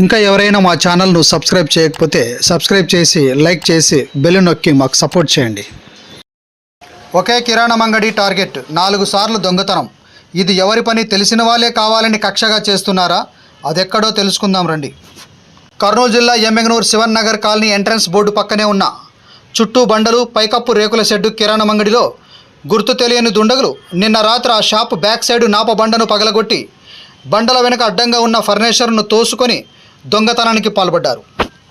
ఇంకా ఎవరైనా మా ఛానల్ను సబ్స్క్రైబ్ చేయకపోతే సబ్స్క్రైబ్ చేసి లైక్ చేసి బెల్ నొక్కి మాకు సపోర్ట్ చేయండి. ఒకే కిరాణం అంగడి టార్గెట్ నాలుగు సార్లు దొంగతనం. ఇది ఎవరి పని తెలిసిన వాళ్ళే కావాలని కక్షగా చేస్తున్నారా? అదెక్కడో తెలుసుకుందాం రండి. కర్నూలు జిల్లా Emmiganur Shivan Nagar colony entrance board పక్కనే ఉన్న చుట్టూ బండలు పైకప్పు రేకుల షెడ్డు కిరాణం అంగడిలో గుర్తు తెలియని దుండగులు నిన్న రాత్రి ఆ షాప్ బ్యాక్ సైడ్ నాప బండను పగలగొట్టి బండల వెనుక అడ్డంగా ఉన్న ఫర్నిచర్ను తోసుకొని దొంగతనానికి పాల్పడ్డారు.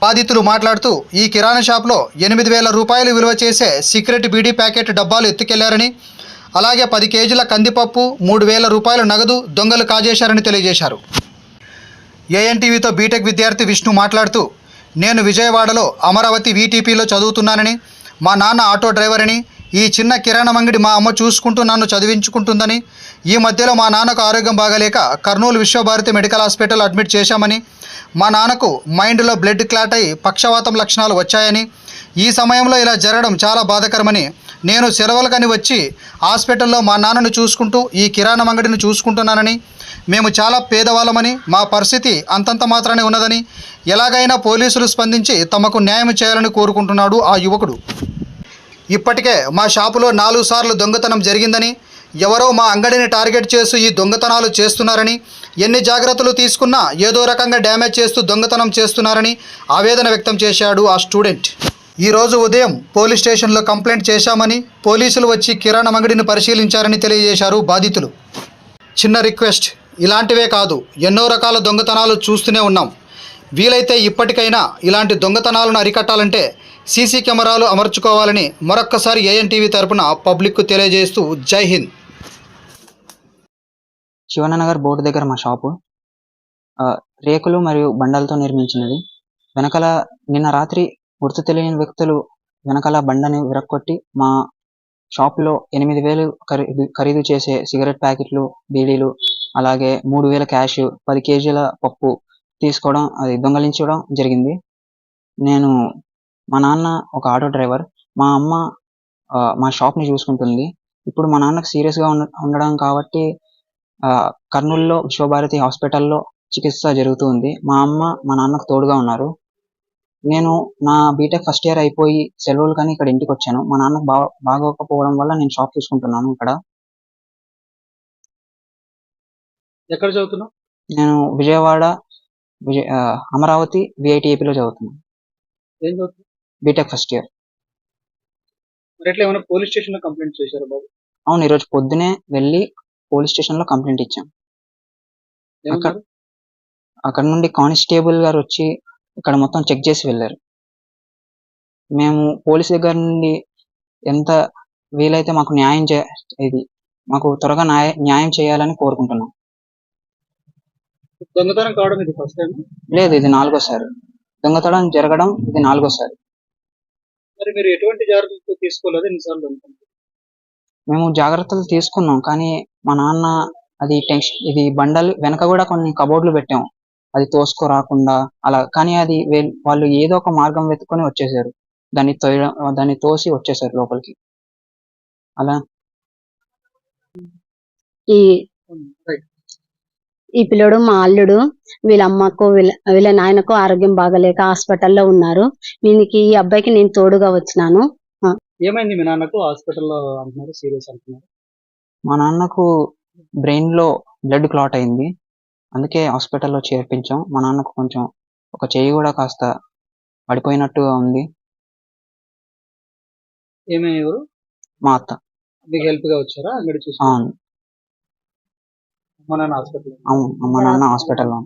బాధితులు మాట్లాడుతూ ఈ కిరాణా షాప్లో ఎనిమిది వేల రూపాయలు విలువ చేసే సీక్రెట్ బీడీ ప్యాకెట్ డబ్బాలు ఎత్తుకెళ్ళారని అలాగే పది కేజీల కందిపప్పు మూడు వేల రూపాయల నగదు దొంగలు కాజేశారని తెలియజేశారు. ఏఎన్టీవీతో బీటెక్ విద్యార్థి విష్ణు మాట్లాడుతూ నేను విజయవాడలో అమరావతి వీటీపీలో చదువుతున్నానని మా నాన్న ఆటో డ్రైవర్ అని ఈ చిన్న కిరాణం అంగడి మా అమ్మ చూసుకుంటూ నన్ను చదివించుకుంటుందని ఈ మధ్యలో మా నాన్నకు ఆరోగ్యం బాగాలేక Kurnool Vishwabharati medical hospital admit చేశామని మా నాన్నకు మైండ్లో బ్లడ్ క్లాట్ అయి పక్షవాతం లక్షణాలు వచ్చాయని ఈ సమయంలో ఇలా జరగడం చాలా బాధకరమని నేను సెలవులకని వచ్చి హాస్పిటల్లో మా నాన్నను చూసుకుంటూ ఈ కిరాణం అంగడిని చూసుకుంటున్నానని మేము చాలా పేదవాళ్ళమని మా పరిస్థితి అంతంత మాత్రమే ఉన్నదని ఎలాగైనా పోలీసులు స్పందించి తమకు న్యాయం చేయాలని కోరుకుంటున్నాడు ఆ యువకుడు. ఇప్పటికే మా షాపులో నాలుగు సార్లు దొంగతనం జరిగిందని ఎవరో మా అంగడిని టార్గెట్ చేస్తూ ఈ దొంగతనాలు చేస్తున్నారని ఎన్ని జాగ్రత్తలు తీసుకున్నా ఏదో రకంగా డ్యామేజ్ చేస్తూ దొంగతనం చేస్తున్నారని ఆవేదన వ్యక్తం చేశాడు ఆ స్టూడెంట్. ఈరోజు ఉదయం పోలీస్ స్టేషన్లో కంప్లైంట్ చేశామని పోలీసులు వచ్చి కిరాణం అంగడిని పరిశీలించారని తెలియజేశారు బాధితులు. చిన్న రిక్వెస్ట్ ఇలాంటివే కాదు ఎన్నో రకాల దొంగతనాలు చూస్తూనే ఉన్నాం. వీలైతే ఇప్పటికైనా ఇలాంటి దొంగతనాలను అరికట్టాలంటే సీసీ కెమెరాలు అమర్చుకోవాలని మరొక్కసారి ఏఎన్టీవీ తరపున పబ్లిక్కు తెలియజేస్తూ జై హింద్. శివనగర్ బోర్డు దగ్గర మా షాపు ఆ, రేకులు మరియు బండలతో నిర్మించినది. వెనకాల నిన్న రాత్రి గుర్తు తెలియని వ్యక్తులు వెనకాల బండని విరక్కొట్టి మా షాప్లో ఎనిమిది వేలు ఖరీదు ఖరీదు చేసే సిగరెట్ ప్యాకెట్లు బీడీలు అలాగే మూడు వేల క్యాష్ పది కేజీల పప్పు తీసుకోవడం అది దొంగలించడం జరిగింది. నేను మా నాన్న ఒక ఆటో డ్రైవర్. మా అమ్మ మా షాప్ని చూసుకుంటుంది. ఇప్పుడు మా నాన్నకు సీరియస్గా ఉండ ఉండడం కాబట్టి ఆ, కర్నూలులో విశ్వభారతి హాస్పిటల్లో చికిత్స జరుగుతూ ఉంది మా అమ్మ మా నాన్నకు తోడుగా ఉన్నారు. నేను నా బీటెక్ ఫస్ట్ ఇయర్ అయిపోయి సెలవులు కానీ ఇక్కడ ఇంటికి వచ్చాను. మా నాన్నకు బా బాగోకపోవడం వల్ల నేను షాప్ చూసుకుంటున్నాను ఇక్కడ. ఎక్కడ చదువుతున్నావు? నేను విజయవాడ విజయ అమరావతి విఐటిఏపిలో చదువుతున్నాను. ఏం చదువుతున్నావు? B Tech first year. మరి ఎట్లా ఏమైనా పోలీస్ స్టేషన్లో కంప్లైంట్ చేశారు బాబు? అవును ఈరోజు పొద్దునే వెళ్ళి పోలీస్ స్టేషన్లో కంప్లైంట్ ఇచ్చాం. ఏమన్నారు? అక్కడ నుండి కానిస్టేబుల్ గారు వచ్చి ఇక్కడ మొత్తం చెక్ చేసి వెళ్ళారు. మేము పోలీస్ దగ్గర నుండి ఎంత వీలైతే మాకు న్యాయం చే ఇది మాకు త్వరగా న్యాయ న్యాయం చేయాలని కోరుకుంటున్నాం. దొంగతనం కావడం ఇది ఫస్ట్ టైం లేదు ఇది నాలుగోసారి. దొంగతనం జరగడం ఇది నాలుగోసారి. మరి మీరు ఎటువంటి జాగ్రత్తలు తీసుకోలేదు ఎన్నిసార్లు దొంగతనం మేము జాగ్రత్తలు తీసుకున్నాం కానీ మా నాన్న అది టెన్షన్ ఇది బండలు వెనక కూడా కొన్ని కబోర్డులు పెట్టాం. అది తోసుకో రాకుండా అలా కానీ అది వాళ్ళు ఏదో ఒక మార్గం వెతుకొని వచ్చేసారు. దాన్ని తోయడం దాన్ని తోసి వచ్చేసారు లోపలికి. అలా. ఈ రైట్. ఈ పిల్లడు మా అల్లుడు వీళ్ళ అమ్మకు వీళ్ళ వీళ్ళ నాయనకు ఆరోగ్యం బాగలేక హాస్పిటల్లో ఉన్నారు. దీనికి ఈ అబ్బాయికి నేను తోడుగా వచ్చినాను. ఏమైంది మీ నాన్నకు హాస్పిటల్లో అంటున్నారు సీరియస్ అంటున్నారు? మా నాన్నకు బ్రెయిన్లో బ్లడ్ క్లాట్ అయింది. అందుకే హాస్పిటల్లో చేర్పించాం. మా నాన్నకు కొంచెం ఒక చెయ్యి కూడా కాస్త పడిపోయినట్టుగా ఉంది. ఏమైనా ఎవరు? మా అత్త. మీకు హెల్ప్గా వచ్చారా? అంగడి చూసి అవును. మా నాన్న హాస్పిటల్ అవును మా నాన్న హాస్పిటల్లో.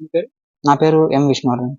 మీ పేరు? నా పేరు ఎం విష్ణువర్ధన్.